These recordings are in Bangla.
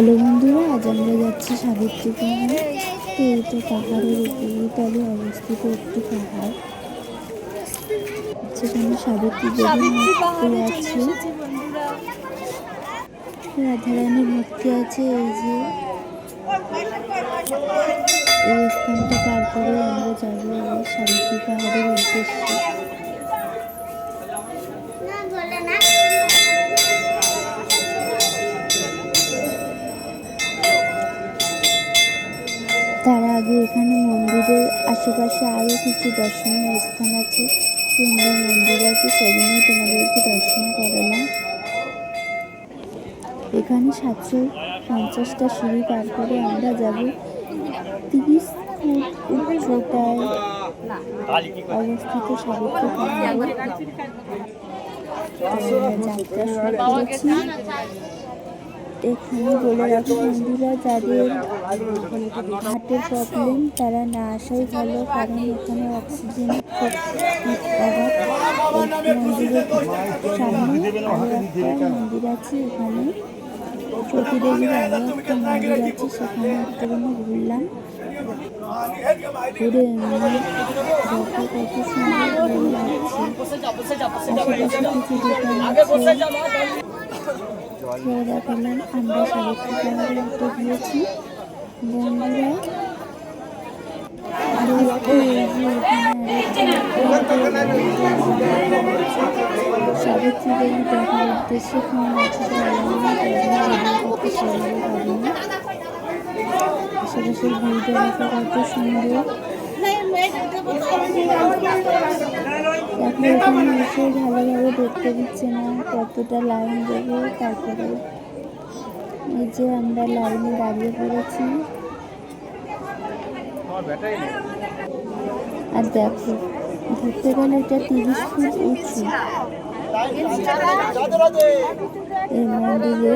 হ্যালো বন্ধুরা আজ আমরা যাচ্ছি সাবিত্রী পাহাড়। তো এটা পাহাড়ের উপরে তলে অবস্থিত একটি পাহাড়। সেখানে সাবিত্রী দেবী আছে। রাধারানীর মূর্তি আছে এই যে। এই স্থানটা পার করে আমরা যাব সাবিত্রী পাহাড়ের উদ্দেশ্যে। আগে এখানে মন্দিরের আশেপাশে আরও কিছু দর্শনীয় স্থান আছে। সুন্দর মন্দির আছে সেগুলো তোমাদেরকে দর্শন করালাম। এখানে সাতশো পঞ্চাশটা সিঁড়ি পার করে আমরা যাব। তিরিশ ফুট উচ্চতায় অবস্থিত সাবিত্রী যাত্রা শুরু করেছি। এখানে বলে রাখি বন্ধুরা যাদের হার্টের প্রবলেম তারা না আসাই ভালো, কারণ এখানে অক্সিজেন সামনে একটা মন্দির আছে এখানে সতীদেবীর একটা মন্দির আছে সেখানে একটুখানি ঘুরলাম কত সুন্দর লাগছে খেয়ে পেলাম, আমরা সাবিত্রী উঠে গিয়েছি বন্ধুরা সাবিত্রী দেবী দেখার উদ্দেশ্যে কোনো করতে পারব পারিনি আশেপাশের ভিউটা দেখা কত সুন্দর। এখন এসে ভালোভাবে দেখতে দিচ্ছে না কতটা লাইন দেবো তারপরে এই যে আমরা লাইনে দাঁড়িয়ে পড়েছি আর দেখো ধরতে গেলে এটা তিরিশ ফুট উঁচু এই মন্দিরে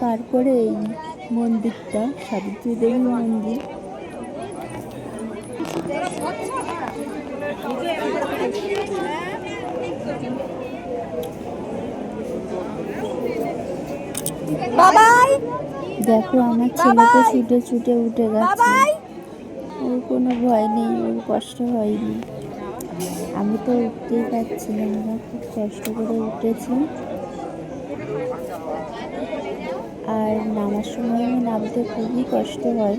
পার করে এই মন্দিরটা, সাবিত্রী দেবী মন্দির। দেখো আমার ছেলে তো ছুটে ছুটে উঠে গেছে। ওর কোনো ভয় নেই ওর কষ্ট হয়নি। আমি তো উঠতেই পারছিলাম না খুব কষ্ট করে উঠেছি। আর নামার সময় নামতে খুবই কষ্ট হয়।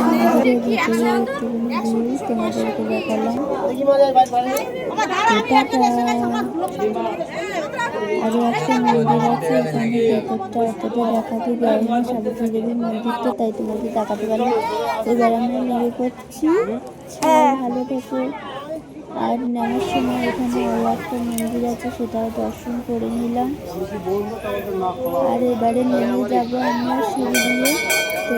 আরও একটা মন্দির আছে এখানে ভেতরটা অতটা দেখাতে দেয় না সাবিত্রী দেবীর মন্দিরটা তাই তোমাকে দেখাতে পারলাম। এবার আমরা নেমে পড়ছি সবাই ভালো থেকো। আর নেওয়ার সময় এখানে আরও একটা মন্দির আছে সেটাও দর্শন করে নিলাম। আর এবারে নেমে যাব আমরা সিঁড়ি দিয়ে। তো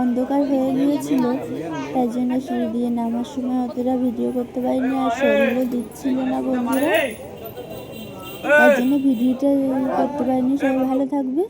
অন্ধকার হয়ে গিয়েছিল, তাই জন্য সিঁড়ি দিয়ে নামার সময় অতটা ভিডিও করতে পারিনি আর শরীরও দিচ্ছিল না বন্ধুরা। তার জন্য ভিডিওটা করতে পারিনি। সবাই ভালো থাকবে।